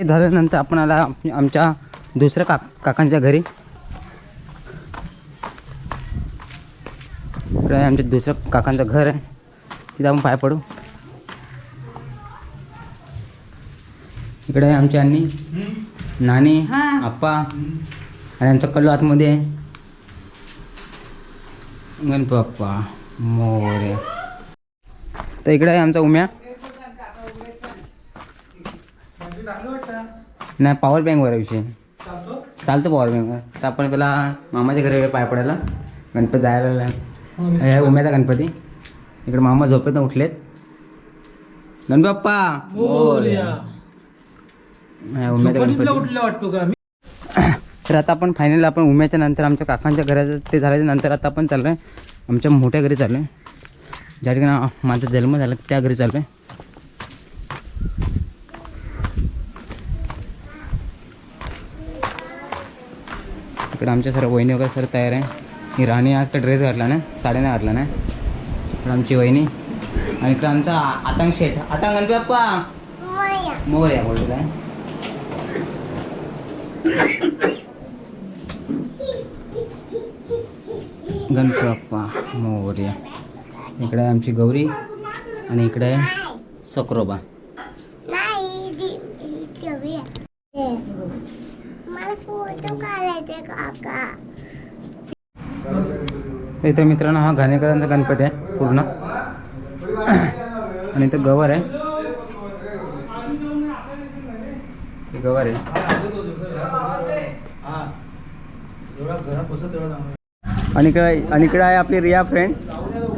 हे झाल्यानंतर आपण आला आम- आमच्या दुसऱ्या काक काकांच्या घरी. आमच्या दुसऱ्या काकांचं घर आहे. तिथं आपण पाय पडू. इकडे आहे आमची अन्नी नानी आप्पा आणि आमचा कल्लू आतमध्ये आहे. गणपती बाप्पा मोर्या तर इकडे आहे आमचा उम्या. नाही पॉवर बँकवर आहे विषय. चालतो? पॉवर बँकवर तर आपण त्याला मामाच्या घरी पाय पडायला. गणपती जायला हे उम्याचा गणपती. इकडे मामा झोपेत उठलेत. गणपती बाप्पा! उम्याचा गणपती. तर आता आपण फायनल आपण उम्याच्या नंतर आमच्या काकांच्या घराचं ते झाल्याच्यानंतर आता आपण चाललो आहे आमच्या मोठ्या घरी चाललो आहे ज्या ठिकाणी माझा जन्म झाला त्या घरी चाललो आहे इकडे आमच्या सर्व वहिनी वगैरे सर तयार आहे. ही राणी आज का ड्रेस घातला ना? साड्या नाही घातला ना? इकडे आमची वहिनी. आणि इकडे आमचा आ- आतंक शेठ. आतंक गणपती बाप्पा. मोर या बोलतो काय? गणपती बाप्पा मोर्या. इकडे आहे आमची गौरी आणि इकडे आहे सक्रोबा नाही दी- ही ठेवूया. हे. मला फोटो काढायचे काका इथं मित्रांनो हा घाणेकरांचा गणपती आहे पूर्ण. आणि इथं गवर आहे. गवर आहे. आणि इकडे आणि इकडे आहे आपली रिया फ्रेंड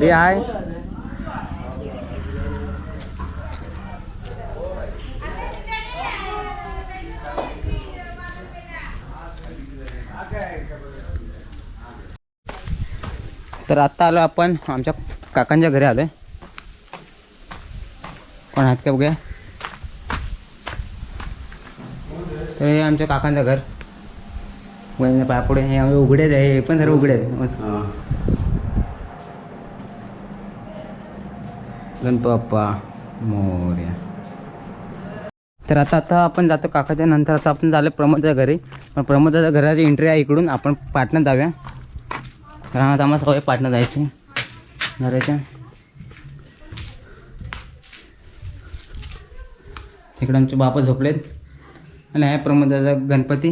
रिया आहे तर आत्ता आलो आपण आमच्या काकांच्या घरी आलोय. कोण आहेत का बघूया? तर हे आमच्या काकांचं घर. वहिनी पायपुढे हे आम्ही उघडेच आहे हे पण सर्व उघडे आहेत. मस्त. गणपती बाप्पा मोर्या. तर आता आता आपण जातो काकाच्या नंतर. आता आपण झालं प्रमोदच्या घरी. पण प्रमोदाच्या घराची एंट्री आहे इकडून. आपण पाटण्यात जाऊया. कारण आता आम्हाला सवय पाटण्यात जायचे. घराच्या. तिकडे आमचे बापा झोपलेत. आणि आहे प्रमोदाचा गणपती.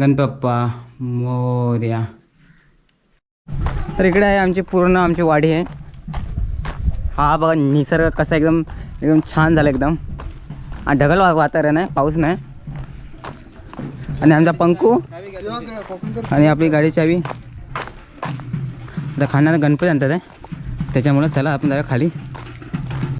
गणपप्पा मोर्या. तर इकडे आहे आमची पूर्ण आमची वाडी आहे. हा बघा निसर्ग कसा एकदम एकदम छान झाला एकदम. ढगल वा- वातावरण आहे पाऊस नाही आणि आमचा पंकू आणि आपली गाडी चावी आता खाणार गणपती आणतात आहे त्याच्यामुळेच त्याला आपण जरा खाली